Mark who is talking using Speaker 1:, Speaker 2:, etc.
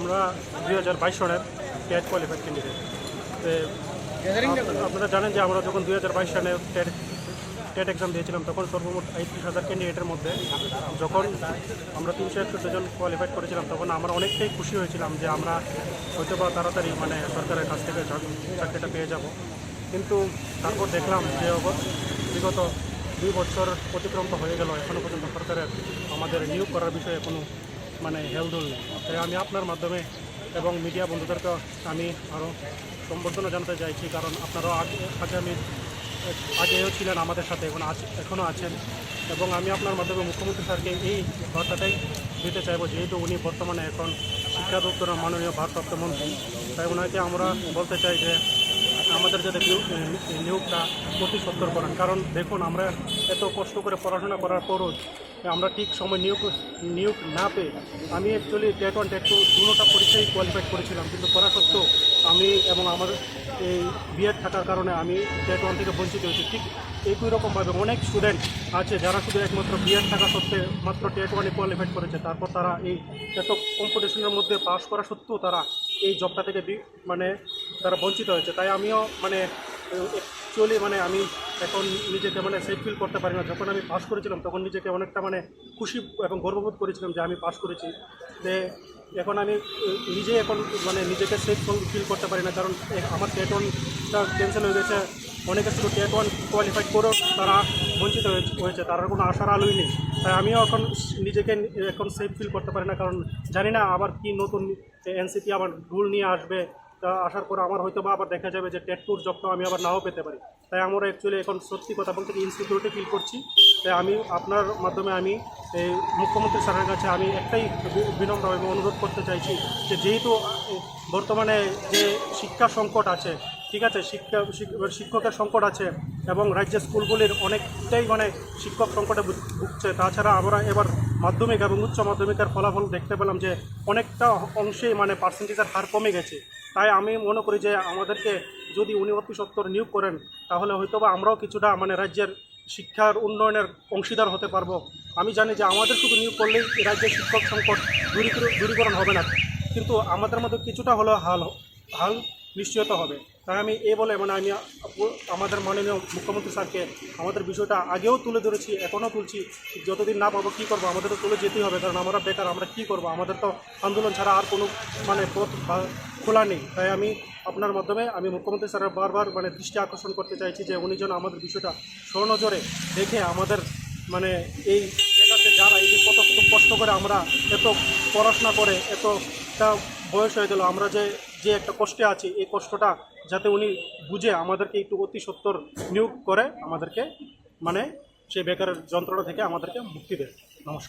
Speaker 1: আমরা দুই হাজার বাইশ সনের টেট কোয়ালিফাইড ক্যান্ডিডেট আপনারা জানেন যে আমরা যখন দুই হাজার বাইশ সালে টেট টেট এক্সাম দিয়েছিলাম তখন সর্বমোট আটত্রিশ হাজার ক্যান্ডিডেটের মধ্যে যখন আমরা তিনশো একষট্টি জন কোয়ালিফাইড করেছিলাম তখন আমরা অনেকটাই খুশি হয়েছিলাম যে আমরা হয়তো বা তাড়াতাড়ি মানে সরকারের কাছ থেকে চাকরিটা পেয়ে যাব। কিন্তু তারপর দেখলাম যে বিগত দুই বছর অতিক্রান্ত হয়ে গেল। এখনও পর্যন্ত সরকারের আমাদের নিয়োগ করার বিষয়ে কোনো মানে হেলদোল নেই। তাই আমি আপনার মাধ্যমে এবং মিডিয়া বন্ধুদেরকে আমি আরও সম্বর্ধনা জানাতে চাইছি, কারণ আপনারাও আগে আগামী আগেও ছিলেন আমাদের সাথে, এখন আছ এখনও আছেন। এবং আমি আপনার মাধ্যমে মুখ্যমন্ত্রী স্যারকে এই বার্তাটাই দিতে চাইব, যেহেতু উনি বর্তমানে এখন শিক্ষা দপ্তরের মাননীয় ভারপ্রাপ্ত মন্ত্রী। তাই ওনাকে আমরা বলতে চাই যে আমাদের যাতে নিয়োগটা অতি সত্তর করেন। কারণ দেখুন, আমরা এত কষ্ট করে পড়াশোনা করার পরও আমরা ঠিক সময় নিয়োগ নিয়োগ না পেয়ে আমি actually TET one TET two দুটোটা পরীক্ষায় কোয়ালিফাইড করেছিলাম। কিন্তু করা সত্ত্বেও আমি এবং আমার এই বিএড থাকার কারণে আমি টেট ওয়ান থেকে বঞ্চিত হয়েছি। ঠিক একই রকমভাবে অনেক স্টুডেন্ট আছে যারা শুধু একমাত্র বিএড থাকা সত্ত্বে মাত্র টেট ওয়ানে কোয়ালিফাইড করেছে। তারপর তারা এই এত কম্পিটিশনের মধ্যে পাস করা সত্ত্বেও তারা এই জবটা থেকে মানে তারা বঞ্চিত হয়েছে। তাই আমিও মানে অ্যাকচুয়ালি মানে আমি এখন নিজেকে মানে সেফ ফিল করতে পারি না। যখন আমি পাস করেছিলাম, তখন নিজেকে অনেকটা মানে খুশি এবং গর্ববোধ করেছিলাম যে আমি পাস করেছি। যে এখন আমি নিজেই এখন মানে নিজেকে সেফ ফিল করতে পারি না। কারণ আমার টেট ওয়ানটা ক্যান্সেল হয়ে গেছে। অনেকে শুধু টেট ওয়ান কোয়ালিফাইড করেও তারা বঞ্চিত হয়েছে- তার কোনো আশার আলোই নেই। তাই আমিও এখন নিজেকে এখন সেফ ফিল করতে পারি না। কারণ জানি না আবার কি নতুন এনসিপি আবার রুল নিয়ে আসবে। তা আসার পর আমার হয়তো বা আবার দেখা যাবে যে টেট টুর জবটা আমি আবার নাও পেতে পারি। তাই আমরা অ্যাকচুয়ালি এখন সত্যি কথা বলতে ইনসিকিউরিটি ফিল করছি। তাই আমি আপনার মাধ্যমে আমি, এই মুখ্যমন্ত্রী স্যারের কাছে আমি একটাই বি- বিনম্র এবং অনুরোধ করতে চাইছি যে যেহেতু বর্তমানে যে শিক্ষা সংকট আছে, ঠিক আছে, শিক্ষা শিক্ষকের সংকট আছে এবং রাজ্যের স্কুলগুলির অনেকটাই মানে শিক্ষক সংকটে ভুগছে, তাছাড়া আমরা এবার মাধ্যমিক এবং উচ্চ মাধ্যমিকের ফলাফল দেখতে পেলাম যে অনেকটা অংশেই মানে পার্সেন্টেজের হার কমে গেছে। তাই আমি মনে করি যে আমাদেরকে যদি উনি অতি সত্তর নিয়োগ করেন, তাহলে হয়তো বা আমরাও কিছুটা মানে রাজ্যের শিক্ষার উন্নয়নের অংশীদার হতে পারব। আমি জানি যে আমাদের শুধু নিয়োগ করলেই রাজ্যের শিক্ষক সংকট দূরীকরণ হবে না। কিন্তু আমাদের মধ্যে কিছুটা হলেও হাল হাল নিশ্চয়তা হবে। তাই আমি এ বলে মানে আমি আমাদের মাননীয় মুখ্যমন্ত্রী স্যারকে আমাদের বিষয়টা আগেও তুলে ধরেছি, এখনও তুলছি। যতদিন না পাবো কী করব, আমাদের তো তুলে যেতেই হবে, কারণ আমরা বেকার, আমরা কী করব? আমাদের তো আন্দোলন ছাড়া আর কোনো মানে পথ খোলা নেই। তাই আমি আপনার মাধ্যমে আমি মুখ্যমন্ত্রী স্যারের বারবার মানে দৃষ্টি আকর্ষণ করতে চাইছি যে উনি যেন আমাদের বিষয়টা স্বনজরে দেখে আমাদের মানে এই জায়গাতে যারা এই যে কত কত কষ্ট করে আমরা এত পড়াশোনা করে, এতটা বয়স হয়ে গেল, আমরা যে যে একটা কষ্টে আছি, এই কষ্টটা যাতে উনি বুঝে আমাদেরকে একটু অতি সত্তর নিয়োগ করে আমাদেরকে মানে সেই বেকারের যন্ত্রণা থেকে আমাদেরকে মুক্তি দেয়।